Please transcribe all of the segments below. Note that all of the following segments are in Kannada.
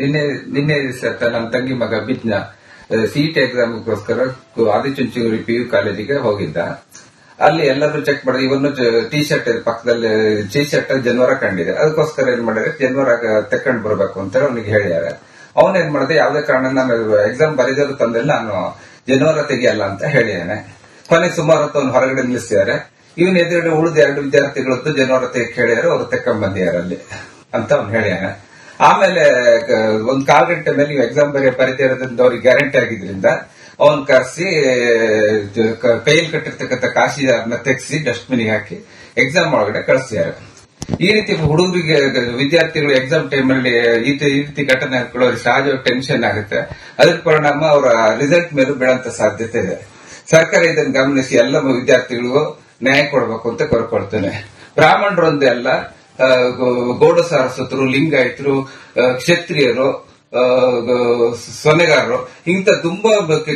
ನಿನ್ನೆ ನಿನ್ನೆ ದಿವಸ ನನ್ನ ತಂಗಿ ಮಗ ಬಿಜ್ನ ಸಿಇಟಿ ಎಕ್ಸಾಮ್ಗೋಸ್ಕರ ಆದಿಚುಂಚೂರಿ ಪಿ ಯು ಕಾಲೇಜಿಗೆ ಹೋಗಿದ್ದ. ಅಲ್ಲಿ ಎಲ್ಲರೂ ಚೆಕ್ ಮಾಡಿದ್ರೆ ಇವನು ಟಿ ಶರ್ಟ್ ಪಕ್ಕದಲ್ಲಿ ಟಿ ಶರ್ಟ್ ಜನವರ ಕಂಡಿದೆ. ಅದಕ್ಕೋಸ್ಕರ ಏನ್ ಮಾಡಿದ್ರೆ ಜನವರ ತೆಕ್ಕೊಂಡ್ ಬರ್ಬೇಕು ಅಂತ ಅವನಿಗೆ ಅವನ್ ಏನ್ ಮಾಡಿದೆ, ಯಾವ್ದೇ ಕಾರಣ ನಾನು ಎಕ್ಸಾಮ್ ಬರೀದರು ತಂದಲ್ಲಿ, ನಾನು ಜನವರ ತೆಗಿಯಲ್ಲ ಅಂತ ಹೇಳಿಯಾನೆ. ಕೊನೆಗೆ ಸುಮಾರು ಹೊತ್ತು ಅವ್ನು ಹೊರಗಡೆ ನಿಲ್ಲಿಸಿದ್ದಾರೆ ಇವನ್ ಎದುರುಗಡೆ ಉಳಿದ ಎರಡು ವಿದ್ಯಾರ್ಥಿಗಳದ್ದು ಜನವರ ತೆಗೆ ಹೇಳ್ಯಾರ ಅವ್ರು ತೆಕ್ಕೊಂಡ್ ಬಂದಿದ್ದಾರೆ ಅಲ್ಲಿ ಅಂತ ಅವ್ನು ಹೇಳ್ಯಾನ. ಆಮೇಲೆ ಒಂದ್ ಕಾಲ್ ಗಂಟೆ ಮೇಲೆ ನೀವು ಎಕ್ಸಾಮ್ ಬರೆಯ ಇರೋದ್ರಿಂದ ಅವ್ರಿಗೆ ಗ್ಯಾರಂಟಿ ಆಗಿದ್ರಿಂದ, ಅವನ್ ಕರೆಸಿ ಕೈಯಲ್ಲಿ ಕಟ್ಟಿರ್ತಕ್ಕಂಥ ಅದನ್ನ ತೆಗೆಸಿ ಡಸ್ಟ್ಬಿನ್ ಹಾಕಿ ಎಕ್ಸಾಮ್ ಒಳಗಡೆ ಕಳಿಸ್ತಾರೆ ಈ ರೀತಿ ಹುಡುಗರಿಗೆ, ವಿದ್ಯಾರ್ಥಿಗಳು ಎಕ್ಸಾಮ್ ಟೈಮ್ ಅಲ್ಲಿ ಈ ರೀತಿ ಘಟನೆ ಹಾಕೊಳ್ಳೋ ಸಹಜ ಟೆನ್ಷನ್ ಆಗುತ್ತೆ. ಅದ್ರ ಪರಿಣಾಮ ಅವರ ರಿಸಲ್ಟ್ ಮೇಲೂ ಬೀಳಂತ ಸಾಧ್ಯತೆ ಇದೆ. ಸರ್ಕಾರ ಇದನ್ನು ಗಮನಿಸಿ ಎಲ್ಲ ವಿದ್ಯಾರ್ಥಿಗಳಿಗೂ ನ್ಯಾಯ ಕೊಡಬೇಕು ಅಂತ ಕೋರ್ಕೊಳ್ತೇನೆ. ಬ್ರಾಹ್ಮಣರೊಂದೇ ಅಲ್ಲ ಗೌಡ ಸಾರಸ್ವತರು, ಲಿಂಗಾಯತರು ಕ್ಷತ್ರಿಯರು ಸೊನೆಗಾರರು ಇಂಥ ತುಂಬಾ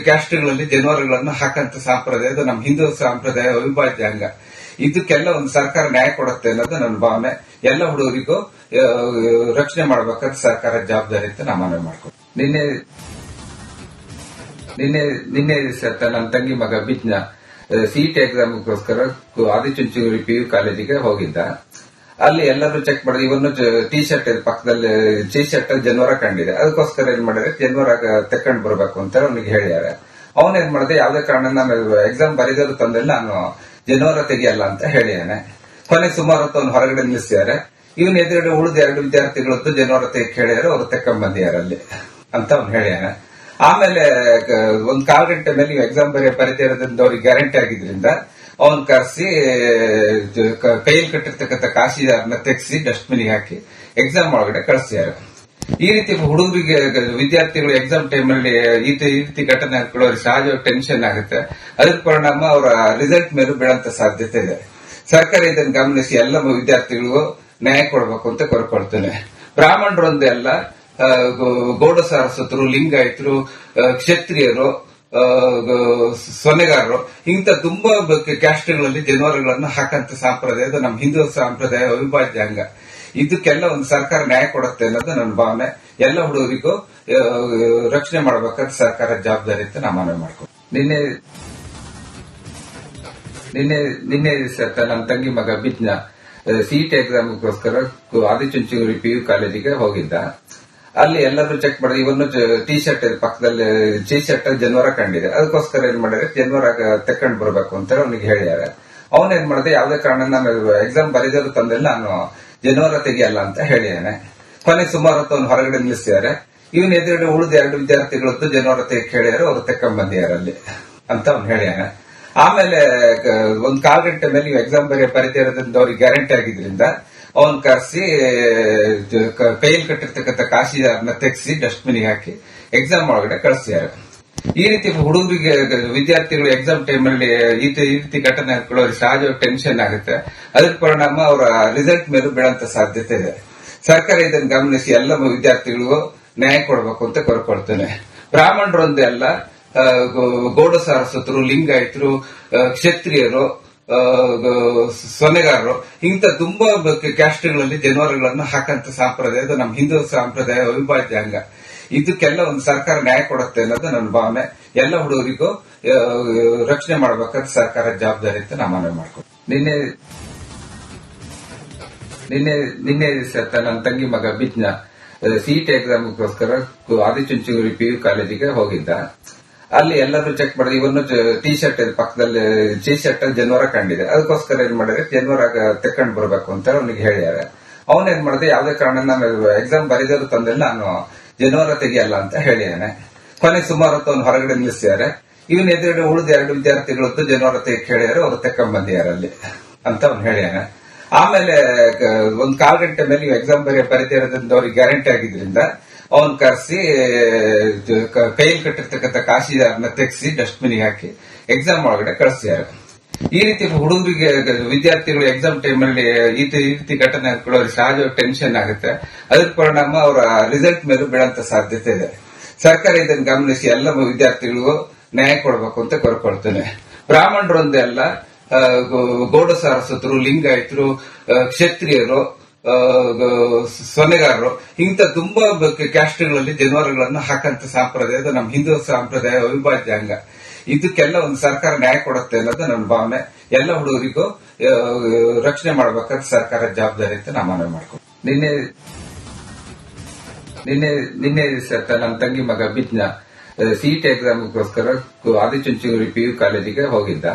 ಕ್ಯಾಸ್ಟ್ಗಳಲ್ಲಿ ಜನವರಗಳನ್ನು ಹಾಕಂತ ಸಂಪ್ರದಾಯ, ಅದು ನಮ್ಮ ಹಿಂದೂ ಸಂಪ್ರದಾಯ ಅವಿಭಾಜ್ಯ ಅಂಗ ಇದಕ್ಕೆಲ್ಲ ಒಂದು ಸರ್ಕಾರ ನ್ಯಾಯ ಕೊಡುತ್ತೆ ಅನ್ನೋದು ನನ್ನ ಭಾವನೆ. ಎಲ್ಲ ಹುಡುಗರಿಗೂ ರಕ್ಷಣೆ ಮಾಡಬೇಕಂತ ಸರ್ಕಾರ ಜವಾಬ್ದಾರಿ ಅಂತ ನಾನು ಮನವಿ ಮಾಡ್ಕೊಂಡು ನಿನ್ನೆ ನಿನ್ನೆ ನಿನ್ನೆ ಸತ್ತ ನನ್ನ ತಂಗಿ ಮಗ ಬಿಜ್ನ ಸಿಇಟಿ ಎಕ್ಸಾಮ್ಗೋಸ್ಕರ ಆದಿಚುಂಚುಗುರಿ ಪಿ ಯು ಕಾಲೇಜಿಗೆ ಹೋಗಿದ್ದ. ಅಲ್ಲಿ ಎಲ್ಲರೂ ಚೆಕ್ ಮಾಡಿದ್ರೆ ಇವನು ಟಿ ಶರ್ಟ್ ಪಕ್ಕದಲ್ಲಿ ಟಿ ಶರ್ಟ್ ಜನವರ ಕಂಡಿದೆ. ಅದಕ್ಕೋಸ್ಕರ ಏನ್ ಮಾಡಿದ್ರೆ ಜನವರ ತೆಕ್ಕೊಂಡು ಬರಬೇಕು ಅಂತ ಅವನಿಗೆ ಹೇಳಿದ್ದಾರೆ ಅವನ್ ಏನ್ ಮಾಡಿದೆ? ಯಾವ್ದೇ ಕಾರಣ ನಾನು ಎಕ್ಸಾಮ್ ಬರೆದಿರೋ ತಂದಲ್ಲಿ ನಾನು ಜನವರ ತೆಗಿಯಲ್ಲ ಅಂತ ಹೇಳಿದಾನೆ ಕೊನೆಗೆ ಸುಮಾರು ಹೊತ್ತು ಅವ್ನು ಹೊರಗಡೆ ನಿಲ್ಲಿಸಿದ್ದಾರೆ ಇವನ್ ಎದುರುಗಡೆ ಉಳಿದ ಎರಡು ವಿದ್ಯಾರ್ಥಿಗಳದ್ದು ಜನವರ ತೆಗೆ ಕೇಳಿದಾರೆ ಅವ್ರು ತೆಕ್ಕೊಂಡ್ ಬಂದಿದ್ದಾರೆ ಅಲ್ಲಿ ಅಂತ ಅವ್ನು ಹೇಳಿದಾನೆ ಆಮೇಲೆ ಒಂದ್ ಕಾಲ್ ಗಂಟೆ ಮೇಲೆ ನೀವು ಎಕ್ಸಾಮ್ ಬರೆಯ ಪರಿಚಯದಿಂದ ಅವ್ರಿಗೆ ಗ್ಯಾರಂಟಿ ಆಗಿದ್ರಿಂದ ಅವನ್ ಕರೆಸಿ ಕೈಯಲ್ಲಿ ಕಟ್ಟಿರ್ತಕ್ಕಂಥ ಕಾಶಿದಾರನ್ನ ತೆಗೆಸಿ ಡಸ್ಟ್ಬಿನ್ ಹಾಕಿ ಎಕ್ಸಾಮ್ ಒಳಗಡೆ ಕಳಿಸ್ತಾರೆ ಈ ರೀತಿ ಹುಡುಗರಿಗೆ, ವಿದ್ಯಾರ್ಥಿಗಳು ಎಕ್ಸಾಮ್ ಟೈಮ್ ಅಲ್ಲಿ, ಈ ರೀತಿ ಘಟನೆ ಹಾಕೊಳ್ಳೋ ಸಹಜ ಟೆನ್ಷನ್ ಆಗುತ್ತೆ. ಅದ್ರ ಪರಿಣಾಮ ಅವರ ರಿಸಲ್ಟ್ ಮೇಲೂ ಬೀಳಂತ ಸಾಧ್ಯತೆ ಇದೆ. ಸರ್ಕಾರ ಇದನ್ನು ಗಮನಿಸಿ ಎಲ್ಲ ವಿದ್ಯಾರ್ಥಿಗಳಿಗೂ ನ್ಯಾಯ ಕೊಡಬೇಕು ಅಂತ ಕೋರ್ಕೊಳ್ತೇನೆ. ಬ್ರಾಹ್ಮಣರೊಂದೆಲ್ಲ ಗೌಡ ಸಾರಸ್ವತರು, ಲಿಂಗಾಯತರು ಕ್ಷತ್ರಿಯರು ಸೊನೆಗಾರರು ಇಂಥ ತುಂಬಾ ಕ್ಯಾಸ್ಟ್ಗಳಲ್ಲಿ ಜನವರಗಳನ್ನು ಹಾಕಂತ ಸಂಪ್ರದಾಯ, ಅದು ನಮ್ಮ ಹಿಂದೂ ಸಂಪ್ರದಾಯ ಅವಿಭಾಜ್ಯ ಅಂಗ. ಇದಕ್ಕೆಲ್ಲ ಒಂದು ಸರ್ಕಾರ ನ್ಯಾಯ ಕೊಡುತ್ತೆ ಅನ್ನೋದು ನನ್ನ ಭಾವನೆ. ಎಲ್ಲ ಹುಡುಗರಿಗೂ ರಕ್ಷಣೆ ಮಾಡಬೇಕಂತ ಸರ್ಕಾರ ಜವಾಬ್ದಾರಿ ಅಂತ ನಾ ಮನವಿ ಮಾಡ್ಕೊಂಡು ನಿನ್ನೆ ನಿನ್ನೆ ನಿನ್ನೆ ಸತ್ತ ನನ್ನ ತಂಗಿ ಮಗ ಬಿಜ್ನ ಸಿಇಟಿ ಎಕ್ಸಾಮ್ಗೋಸ್ಕರ ಆದಿಚುಂಚನಗಿರಿ ಪಿ ಯು ಕಾಲೇಜಿಗೆ ಹೋಗಿದ್ದ. ಅಲ್ಲಿ ಎಲ್ಲಾದ್ರೂ ಚೆಕ್ ಮಾಡಿದ್ರೆ ಇವನು ಟಿ ಶರ್ಟ್ ಪಕ್ಕದಲ್ಲಿ ಟಿ ಶರ್ಟ್ ಜನವರ ಕಂಡಿದೆ ಅದಕ್ಕೋಸ್ಕರ ಏನ್ ಮಾಡಿದ್ರೆ ಜನವರ ತೆಕ್ಕೊಂಡು ಬರ್ಬೇಕು ಅಂತ ಅವನಿಗೆ ಹೇಳಿದ್ದಾರೆ ಅವನ್ ಏನ್ ಮಾಡಿದೆ, ಯಾವ್ದೇ ಕಾರಣ ನಾನು ಎಕ್ಸಾಮ್ ಬರೆದಿರೋ ತಂದ್ರೆ ನಾನು ಜನವರ ತೆಗಿಯಲ್ಲ ಅಂತ ಹೇಳಿಯಾನೆ. ಕೊನೆಗೆ ಸುಮಾರು ಹೊತ್ತು ಅವ್ನು ಹೊರಗಡೆ ನಿಲ್ಲಿಸಿದ್ದಾರೆ ಇವನ್ ಎದುರುಗಡೆ ಉಳಿದ ಎರಡು ವಿದ್ಯಾರ್ಥಿಗಳದ್ದು ಜನವರ ತೆಗೆ ಕೇಳಿದಾರೆ ಅವ್ರು ತೆಕ್ಕೊಂಡ್ ಬಂದಿದ್ದಾರೆ ಅಲ್ಲಿ ಅಂತ ಅವ್ನು ಹೇಳ್ಯಾನ. ಆಮೇಲೆ ಒಂದ್ ಕಾಲ್ ಗಂಟೆ ಮೇಲೆ ನೀವು ಎಕ್ಸಾಮ್ ಬರೆಯ ಇರೋದ್ರಿಂದ ಅವ್ರಿಗೆ ಗ್ಯಾರಂಟಿ ಆಗಿದ್ರಿಂದ ಅವನ್ ಕರೆಸಿ ಕೈಯಲ್ಲಿ ಕಟ್ಟಿರ್ತಕ್ಕಂಥ ಅದನ್ನ ತೆಗೆಸಿ ಡಸ್ಟ್ಬಿನ್ ಹಾಕಿ ಎಕ್ಸಾಮ್ ಒಳಗಡೆ ಕಳಿಸ್ಯಾರ. ಈ ರೀತಿ ಹುಡುಗರಿಗೆ, ವಿದ್ಯಾರ್ಥಿಗಳು ಎಕ್ಸಾಮ್ ಟೈಮಲ್ಲಿ ಅಲ್ಲಿ ಈ ರೀತಿ ಘಟನೆ ಹಾಕೊಳ್ಳೋ ಸಹಜ ಟೆನ್ಷನ್ ಆಗುತ್ತೆ. ಅದಕ್ಕೆ ಪರಿಣಾಮ ಅವರ ರಿಸಲ್ಟ್ ಮೇಲೂ ಬೀಳಂತ ಸಾಧ್ಯತೆ ಇದೆ. ಸರ್ಕಾರ ಇದನ್ನು ಗಮನಿಸಿ ಎಲ್ಲ ವಿದ್ಯಾರ್ಥಿಗಳಿಗೂ ನ್ಯಾಯ ಕೊಡಬೇಕು ಅಂತ ಕೋರ್ಕೊಳ್ತೇನೆ. ಬ್ರಾಹ್ಮಣರೊಂದೇ ಅಲ್ಲ ಗೌಡ ಸಾರಸ್ವತರು, ಲಿಂಗಾಯತರು ಕ್ಷತ್ರಿಯರು ಸೊನೆಗಾರರು ಇಂಥ ತುಂಬಾ ಕ್ಯಾಸ್ಟ್ಗಳಲ್ಲಿ ಜನವರಗಳನ್ನು ಹಾಕಂತ ಸಂಪ್ರದಾಯ, ಅದು ನಮ್ಮ ಹಿಂದೂ ಸಂಪ್ರದಾಯ ಅವಿಭಾಜ್ಯ ಅಂಗ. ಇದಕ್ಕೆಲ್ಲ ಒಂದು ಸರ್ಕಾರ ನ್ಯಾಯ ಕೊಡುತ್ತೆ ಅನ್ನೋದು ನನ್ನ ಭಾವನೆ. ಎಲ್ಲ ಹುಡುಗರಿಗೂ ರಕ್ಷಣೆ ಮಾಡಬೇಕಾದ ಸರ್ಕಾರ ಜವಾಬ್ದಾರಿ ಅಂತ ನಾನು ಮನವಿ ಮಾಡ್ಕೊಂಡು ನಿನ್ನೆ ನಿನ್ನೆ ನಿನ್ನೆ ಸತ್ತ ನನ್ನ ತಂಗಿ ಮಗ ಬಿಜ್ನ ಸಿಇಟಿ ಎಕ್ಸಾಮ್ಗೋಸ್ಕರ ಆದಿಚುಂಚೂರಿ ಪಿ ಯು ಕಾಲೇಜಿಗೆ ಹೋಗಿದ್ದ. ಅಲ್ಲಿ ಎಲ್ಲಾದ್ರೂ ಚೆಕ್ ಮಾಡಿದ್ರೆ ಇವನು ಟಿ ಶರ್ಟ್ ಪಕ್ಕದಲ್ಲಿ ಟಿ ಶರ್ಟ್ ಜನವರ ಕಂಡಿದೆ. ಅದಕ್ಕೋಸ್ಕರ ಏನ್ ಮಾಡಿದ್ರೆ ಜನವರ ತೆಕ್ಕೊಂಡು ಬರ್ಬೇಕು ಅಂತ ಅವನಿಗೆ ಹೇಳಿದ್ದಾರೆ ಅವನ್ ಏನ್ ಮಾಡಿದೆ, ಯಾವ್ದೇ ಕಾರಣ ನಾನು ಎಕ್ಸಾಮ್ ಬರೀದ್ರು ತಂದ್ರೆ ನಾನು ಜನವರ ತೆಗಿಯಲ್ಲ ಅಂತ ಹೇಳಿಯಾನೆ. ಕೊನೆಗೆ ಸುಮಾರು ಹೊತ್ತು ಅವ್ನು ಹೊರಗಡೆ ನಿಲ್ಲಿಸಿದ್ದಾರೆ ಇವನ್ ಎದುರುಗಡೆ ಉಳಿದ ಎರಡು ವಿದ್ಯಾರ್ಥಿಗಳದ್ದು ಜನವರ ತೆಗೆ ಕೇಳ್ಯಾರೆ, ಅವ್ರು ತೆಕ್ಕೊಂಡ್ ಬಂದಿದ್ದಾರೆ ಅಲ್ಲಿ ಅಂತ ಅವ್ನು ಹೇಳ್ಯಾನ. ಆಮೇಲೆ ಒಂದ್ ಕಾಲ್ ಗಂಟೆ ಮೇಲೆ ನೀವು ಎಕ್ಸಾಮ್ ಬರೆಯ ಇರೋದ್ರಿಂದ ಅವ್ರಿಗೆ ಗ್ಯಾರಂಟಿ ಆಗಿದ್ರಿಂದ ಅವನ್ ಕರೆಸಿ ಕೈಯಲ್ಲಿ ಕಾಶಿ ಕಾಶಿದಾರನ್ನ ತೆಗೆಸಿ ಡಸ್ಟ್ಬಿನ್ ಹಾಕಿ ಎಕ್ಸಾಮ್ ಒಳಗಡೆ ಕಳಿಸ್ತಾರೆ ಈ ರೀತಿ ಹುಡುಗರಿಗೆ, ವಿದ್ಯಾರ್ಥಿಗಳು ಎಕ್ಸಾಮ್ ಟೈಮ್ ಅಲ್ಲಿ ಈ ರೀತಿ ಘಟನೆ ಸಹಜವಾಗಿ ಸಹಜ ಟೆನ್ಷನ್ ಆಗುತ್ತೆ. ಅದಕ್ಕೆ ಪರಿಣಾಮ ಅವರ ರಿಸಲ್ಟ್ ಮೇಲೆ ಬೀಳಂತ ಸಾಧ್ಯತೆ ಇದೆ. ಸರ್ಕಾರ ಇದನ್ನು ಗಮನಿಸಿ ಎಲ್ಲ ವಿದ್ಯಾರ್ಥಿಗಳಿಗೂ ನ್ಯಾಯ ಕೊಡಬೇಕು ಅಂತ ಕೋರ್ಕೊಳ್ತೇನೆ. ಬ್ರಾಹ್ಮಣರು ಒಂದೇ ಅಲ್ಲ ಗೌಡ ಸಾರಸ್ವತರು, ಲಿಂಗಾಯತರು ಕ್ಷತ್ರಿಯರು ಸೊನ್ನೆಗಾರರು. ಇಂಥ ತುಂಬಾ ಕ್ಯಾಸ್ಟ್ಗಳಲ್ಲಿ ಜನವರಗಳನ್ನು ಹಾಕಂತ ಸಂಪ್ರದಾಯದ ನಮ್ಮ ಹಿಂದೂ ಸಂಪ್ರದಾಯ ಅವಿಭಾಜ್ಯ ಅಂಗ. ಇದಕ್ಕೆಲ್ಲ ಒಂದು ಸರ್ಕಾರ ನ್ಯಾಯ ಕೊಡುತ್ತೆ ಅನ್ನೋದು ನನ್ನ ಭಾವನೆ. ಎಲ್ಲ ಹುಡುಗರಿಗೂ ರಕ್ಷಣೆ ಮಾಡ್ಬೇಕಾದ್ರೆ ಸರ್ಕಾರ ಜವಾಬ್ದಾರಿ ಅಂತ ನಾ ಮನವಿ ಮಾಡ್ಕೊಂಡು ನಿನ್ನೆ ನಿನ್ನೆ ನಿನ್ನೆ ನನ್ನ ತಂಗಿ ಮಗ ಬಿಜ್ನ ಸಿಇಟಿ ಎಕ್ಸಾಮ್ಗೋಸ್ಕರ ಆದಿಚುಂಚನಗಿರಿ ಪಿ ಯು ಕಾಲೇಜಿಗೆ ಹೋಗಿದ್ದ.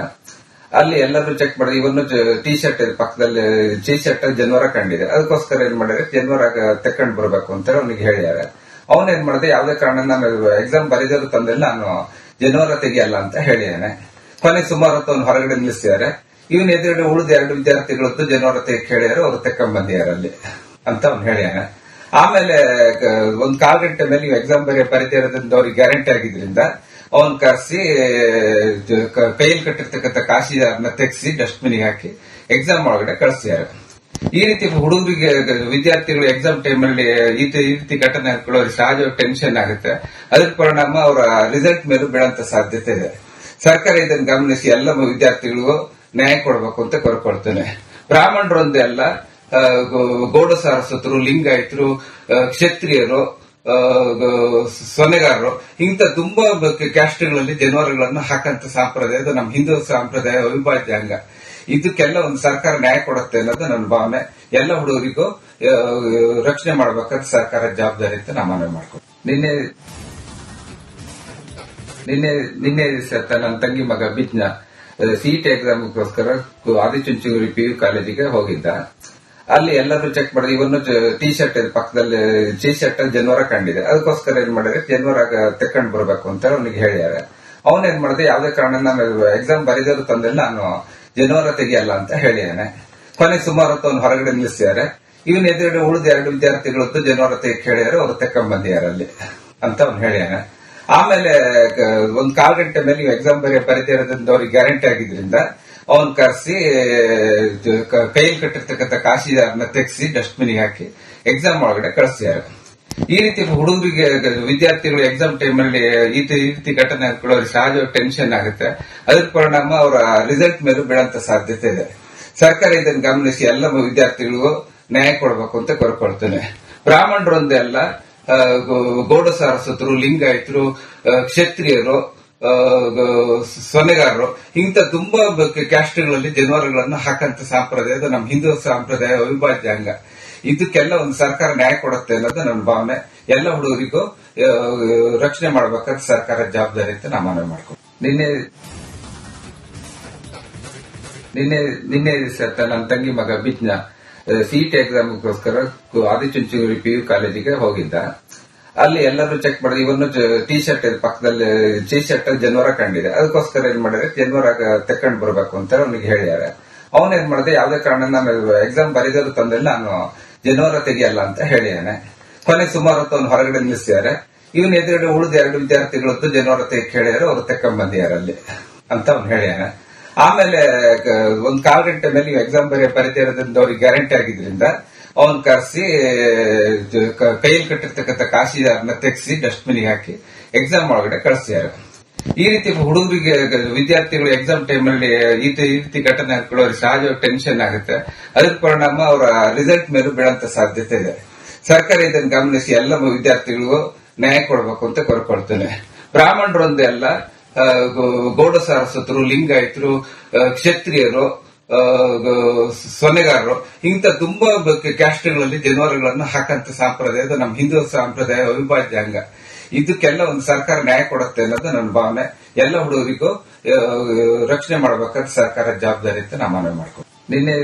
ಅಲ್ಲಿ ಎಲ್ಲರೂ ಚೆಕ್ ಮಾಡಿದ್ರೆ ಇವನು ಟಿ ಶರ್ಟ್ ಪಕ್ಕದಲ್ಲಿ ಟಿ ಶರ್ಟ್ ಜನವರ ಕಂಡಿದೆ. ಅದಕ್ಕೋಸ್ಕರ ಏನ್ ಮಾಡಿದ್ರೆ ಜನವರ ತೆಕ್ಕೊಂಡು ಬರ್ಬೇಕು ಅಂತ ಅವನಿಗೆ ಹೇಳಿದ್ದಾರೆ ಅವನ್ ಏನ್ ಮಾಡಿದೆ, ಯಾವ್ದೇ ಕಾರಣ ನಾನು ಎಕ್ಸಾಮ್ ಬರೆದಿರೋ ತಂದ್ರೆ ನಾನು ಜನವರ ತೆಗಿಯಲ್ಲ ಅಂತ ಹೇಳಿಯಾನೆ. ಕೊನೆ ಸುಮಾರು ಹೊತ್ತು ಅವ್ನು ಹೊರಗಡೆ ನಿಲ್ಲಿಸಿದ್ದಾರೆ ಇವನ್ ಎದುರುಗಡೆ ಉಳಿದ ಎರಡು ವಿದ್ಯಾರ್ಥಿಗಳದ್ದು ಜನವರ ತೆಗೆ ಹೇಳ್ಯಾರ ಅವ್ರು ತೆಕ್ಕೊಂಡ್ ಬಂದಿದ್ದಾರೆ ಅಲ್ಲಿ ಅಂತ ಅವ್ನು ಹೇಳ್ಯಾನೆ. ಆಮೇಲೆ ಒಂದ್ ಕಾಲ್ ಗಂಟೆ ಮೇಲೆ ನೀವು ಎಕ್ಸಾಮ್ ಬರೀ ಪರಿಚಯ ಇರೋದ್ರಿಂದ ಅವ್ರಿಗೆ ಗ್ಯಾರಂಟಿ ಆಗಿದ್ರಿಂದ ಅವನ್ ಕರೆಸಿ ಕೈಯಲ್ಲಿ ಕಟ್ಟಿರ್ತಕ್ಕಂಥ ಕಾಶಿ ಅದನ್ನ ತೆಗೆಸಿ ಡಸ್ಟ್ಬಿನ್ ಹಾಕಿ ಎಕ್ಸಾಮ್ ಒಳಗಡೆ ಕಳಿಸ್ತಿದ್ದಾರೆ ಈ ರೀತಿ ಹುಡುಗರಿಗೆ, ವಿದ್ಯಾರ್ಥಿಗಳು ಎಕ್ಸಾಮ್ ಟೈಮ್ ಅಲ್ಲಿ ಈ ರೀತಿ ಘಟನೆ ಸಹಜ ಟೆನ್ಷನ್ ಆಗುತ್ತೆ. ಅದ್ರ ಪರಿಣಾಮ ಅವರ ರಿಸಲ್ಟ್ ಮೇಲೂ ಬೀಳಂತ ಸಾಧ್ಯತೆ ಇದೆ. ಸರ್ಕಾರ ಇದನ್ನು ಗಮನಿಸಿ ಎಲ್ಲ ವಿದ್ಯಾರ್ಥಿಗಳಿಗೂ ನ್ಯಾಯ ಕೊಡಬೇಕು ಅಂತ ಕೋರ್ಕೊಳ್ತೇನೆ. ಬ್ರಾಹ್ಮಣರೊಂದೇ ಅಲ್ಲ ಗೌಡ ಸಾರಸ್ವತರು, ಲಿಂಗಾಯತರು ಕ್ಷತ್ರಿಯರು ಸೊನ್ನೆಗಾರರು. ಇಂಥ ತುಂಬಾ ಕ್ಯಾಸ್ಟ್ಗಳಲ್ಲಿ ಜನವರಗಳನ್ನು ಹಾಕಂತ ಸಂಪ್ರದಾಯದ ನಮ್ಮ ಹಿಂದೂ ಸಂಪ್ರದಾಯ ಅವಿಭಾಜ್ಯ ಅಂಗ. ಇದಕ್ಕೆಲ್ಲ ಒಂದು ಸರ್ಕಾರ ನ್ಯಾಯ ಕೊಡುತ್ತೆ ಅನ್ನೋದು ನನ್ನ ಭಾವನೆ. ಎಲ್ಲ ಹುಡುಗರಿಗೂ ರಕ್ಷಣೆ ಮಾಡ್ಬೇಕಾದ್ರೆ ಸರ್ಕಾರ ಜವಾಬ್ದಾರಿ ಅಂತ ನಾ ಮನವಿ ನಿನ್ನೆ ನಿನ್ನೆ ನಿನ್ನೆ ಸತ್ತ ನನ್ನ ತಂಗಿ ಮಗ ಬಿಜ್ನ ಸಿಇಟಿ ಎಕ್ಸಾಮ್ಗೋಸ್ಕರ ಆದಿಚುಂಚೂರಿ ಪಿ ಯು ಕಾಲೇಜಿಗೆ ಹೋಗಿದ್ದ. ಅಲ್ಲಿ ಎಲ್ಲಾದ್ರೂ ಚೆಕ್ ಮಾಡಿದ್ರೆ ಇವನು ಟಿ ಶರ್ಟ್ ಪಕ್ಕದಲ್ಲಿ ಟಿ ಶರ್ಟ್ ಜನವರ ಕಂಡಿದೆ. ಅದಕ್ಕೋಸ್ಕರ ಏನ್ ಮಾಡಿದ್ರೆ ಜನವರ ತೆಕ್ಕೊಂಡು ಬರ್ಬೇಕು ಅಂತ ಅವನಿಗೆ ಹೇಳಿದ್ದಾರೆ ಅವನ್ ಏನ್ ಮಾಡಿದೆ? ಯಾವ್ದೇ ಕಾರಣ ನಾನು ಎಕ್ಸಾಮ್ ಬರೆದಿರೋ ತಂದ್ರೆ ನಾನು ಜನವರ ತೆಗಿಯಲ್ಲ ಅಂತ ಹೇಳಿಯಾನೆ. ಕೊನೆ ಸುಮಾರು ಹೊತ್ತು ಅವ್ನು ಹೊರಗಡೆ ನಿಲ್ಲಿಸಿದ್ದಾರೆ ಇವನ್ ಎದುರುಗಡೆ ಉಳಿದ ಎರಡು ವಿದ್ಯಾರ್ಥಿಗಳದ್ದು ಜನವರ ತೆಗೆ ಹೇಳ್ಯಾರ ಅವ್ರು ತೆಕ್ಕೊಂಡ್ ಬಂದಿದ್ದಾರೆ ಅಲ್ಲಿ ಅಂತ ಅವ್ನು ಹೇಳಿದಾನೆ ಆಮೇಲೆ ಒಂದ್ ಕಾಲ್ ಗಂಟೆ ಮೇಲೆ ನೀವು ಎಕ್ಸಾಮ್ ಬರೆಯ ಬರೀತಿರೋದ್ರಿಂದ ಅವ್ರಿಗೆ ಗ್ಯಾರಂಟಿ ಆಗಿದ್ರಿಂದ ಅವನ್ ಕರೆಸಿ ಕೈಯಲ್ಲಿ ಕಟ್ಟಿರ್ತಕ್ಕಂಥ ಕಾಶಿದಾರನ ತೆಗೆಸಿ ಡಸ್ಟ್ಬಿನ್ ಹಾಕಿ ಎಕ್ಸಾಮ್ ಒಳಗಡೆ ಕಳಿಸ್ತಿದ್ದಾರೆ ಈ ರೀತಿ ಹುಡುಗರಿಗೆ, ವಿದ್ಯಾರ್ಥಿಗಳು ಎಕ್ಸಾಮ್ ಟೈಮ್ ಅಲ್ಲಿ ಈ ರೀತಿ ಘಟನೆ ಹಾಕೊಳ್ಳೋ ಸಹಜ ಟೆನ್ಷನ್ ಆಗುತ್ತೆ. ಅದ್ರ ಪರಿಣಾಮ ಅವರ ರಿಸಲ್ಟ್ ಮೇಲೂ ಬೀಳಂತ ಸಾಧ್ಯತೆ ಇದೆ. ಸರ್ಕಾರ ಇದನ್ನು ಗಮನಿಸಿ ಎಲ್ಲ ವಿದ್ಯಾರ್ಥಿಗಳಿಗೂ ನ್ಯಾಯ ಕೊಡಬೇಕು ಅಂತ ಕೋರ್ಕೊಳ್ತೇನೆ. ಬ್ರಾಹ್ಮಣರೊಂದೆಲ್ಲ ಗೌಡ ಸಾರಸ್ವತರು, ಲಿಂಗಾಯತರು ಕ್ಷತ್ರಿಯರು ಸೊನ್ನೆಗಾರರು. ಇಂಥ ತುಂಬಾ ಕ್ಯಾಸ್ಟ್ಗಳಲ್ಲಿ ಜನವರಗಳನ್ನು ಹಾಕಂತ ಸಂಪ್ರದಾಯ, ಅದು ನಮ್ಮ ಹಿಂದೂ ಸಂಪ್ರದಾಯ ಅವಿಭಾಜ್ಯ ಅಂಗ. ಇದಕ್ಕೆಲ್ಲ ಒಂದು ಸರ್ಕಾರ ನ್ಯಾಯ ಕೊಡುತ್ತೆ ಅನ್ನೋದು ನನ್ನ ಭಾವನೆ. ಎಲ್ಲ ಹುಡುಗರಿಗೂ ರಕ್ಷಣೆ ಮಾಡ್ಬೇಕಾದ್ರೆ ಸರ್ಕಾರ ಜವಾಬ್ದಾರಿ ಅಂತ ನಾ ಮನವಿ ನಿನ್ನೆ ನಿನ್ನೆ ನಿನ್ನೆ ಸತ್ತ ನನ್ನ ತಂಗಿ ಮಗ ಬಿಜ್ನ ಸಿಇಟಿ ಎಕ್ಸಾಮ್ಗೋಸ್ಕರ ಆದಿಚುಂಚನಗಿರಿ ಪಿ ಯು ಕಾಲೇಜಿಗೆ ಹೋಗಿದ್ದ. ಅಲ್ಲಿ ಎಲ್ಲರೂ ಚೆಕ್ ಮಾಡಿದ್ರೆ ಇವನು ಟಿ ಶರ್ಟ್ ಪಕ್ಕದಲ್ಲಿ ಟಿ ಶರ್ಟ್ ಜನವರ ಕಂಡಿದೆ. ಅದಕ್ಕೋಸ್ಕರ ಏನ್ ಮಾಡಿದ್ರೆ ಜನವರ ತೆಕ್ಕೊಂಡು ಬರ್ಬೇಕು ಅಂತ ಅವ್ನಿಗೆ ಹೇಳಿದ್ದಾರೆ ಅವನ್ ಏನ್ ಮಾಡಿದೆ? ಯಾವ್ದೇ ಕಾರಣ ನಾನು ಎಕ್ಸಾಮ್ ಬರೆದಿರೋ ತಂದ್ರೆ ನಾನು ಜನವರ ತೆಗಿಯಲ್ಲ ಅಂತ ಹೇಳಿಯಾನೆ. ಕೊನೆ ಸುಮಾರು ಹೊತ್ತು ಅವ್ನು ಹೊರಗಡೆ ನಿಲ್ಲಿಸಿದ್ದಾರೆ ಇವನ್ ಎದುರುಗಡೆ ಉಳಿದ ಎರಡು ವಿದ್ಯಾರ್ಥಿಗಳದ್ದು ಜನವರ ತೆಗೆ ಕೇಳಿದಾರೆ ಅವ್ರು ತೆಕ್ಕೊಂಡ್ ಬಂದಿದ್ದಾರೆ ಅಲ್ಲಿ ಅಂತ ಅವ್ನು ಹೇಳಿದಾನೆ ಆಮೇಲೆ ಒಂದ್ ಕಾಲ್ ಗಂಟೆ ಮೇಲೆ ನೀವು ಎಕ್ಸಾಮ್ ಬರೆಯ ಪರಿಚಯ ಇರೋದ್ರಿಂದ ಅವ್ರಿಗೆ ಗ್ಯಾರಂಟಿ ಆಗಿದ್ರಿಂದ ಅವನ್ ಕರೆಸಿ ಕೈಯಲ್ಲಿ ಕಟ್ಟಿರ್ತಕ್ಕಂಥ ಅದನ್ನ ತೆಗೆಸಿ ಡಸ್ಟ್ಬಿನ್ ಹಾಕಿ ಎಕ್ಸಾಮ್ ಒಳಗಡೆ ಕಳಿಸ್ತಿದ್ದಾರೆ ಈ ರೀತಿ ಹುಡುಗರಿಗೆ, ವಿದ್ಯಾರ್ಥಿಗಳು ಎಕ್ಸಾಮ್ ಟೈಮ್ ಅಲ್ಲಿ ಈ ರೀತಿ ಘಟನೆ ಹಾಕೊಳ್ಳೋ ಸಹಜ ಟೆನ್ಷನ್ ಆಗುತ್ತೆ. ಅದ್ರ ಪರಿಣಾಮ ಅವರ ರಿಸಲ್ಟ್ ಮೇಲೂ ಬೀಳಂತ ಸಾಧ್ಯತೆ ಇದೆ. ಸರ್ಕಾರ ಇದನ್ನು ಗಮನಿಸಿ ಎಲ್ಲ ವಿದ್ಯಾರ್ಥಿಗಳಿಗೂ ನ್ಯಾಯ ಕೊಡಬೇಕು ಅಂತ ಕೋರ್ಕೊಳ್ತೇನೆ. ಬ್ರಾಹ್ಮಣರೊಂದೇ ಅಲ್ಲ ಗೌಡ ಸಾರಸ್ವತರು, ಲಿಂಗಾಯತರು ಕ್ಷತ್ರಿಯರು ಸೊನ್ನೆಗಾರರು. ಇಂಥ ತುಂಬಾ ಕ್ಯಾಸ್ಟ್ಗಳಲ್ಲಿ ಜನವರಗಳನ್ನು ಹಾಕಂತ ಸಂಪ್ರದಾಯದ ನಮ್ಮ ಹಿಂದೂ ಸಂಪ್ರದಾಯ ಅವಿಭಾಜ್ಯ ಅಂಗ. ಇದಕ್ಕೆಲ್ಲ ಒಂದು ಸರ್ಕಾರ ನ್ಯಾಯ ಕೊಡುತ್ತೆ ಅನ್ನೋದು ನನ್ನ ಭಾವನೆ. ಎಲ್ಲ ಹುಡುಗರಿಗೂ ರಕ್ಷಣೆ ಮಾಡ್ಬೇಕಾದ್ರೆ ಸರ್ಕಾರ ಜವಾಬ್ದಾರಿ ಅಂತ ನಾನು ಮನವಿ ಮಾಡ್ಕೊಂಡು ನಿನ್ನೆ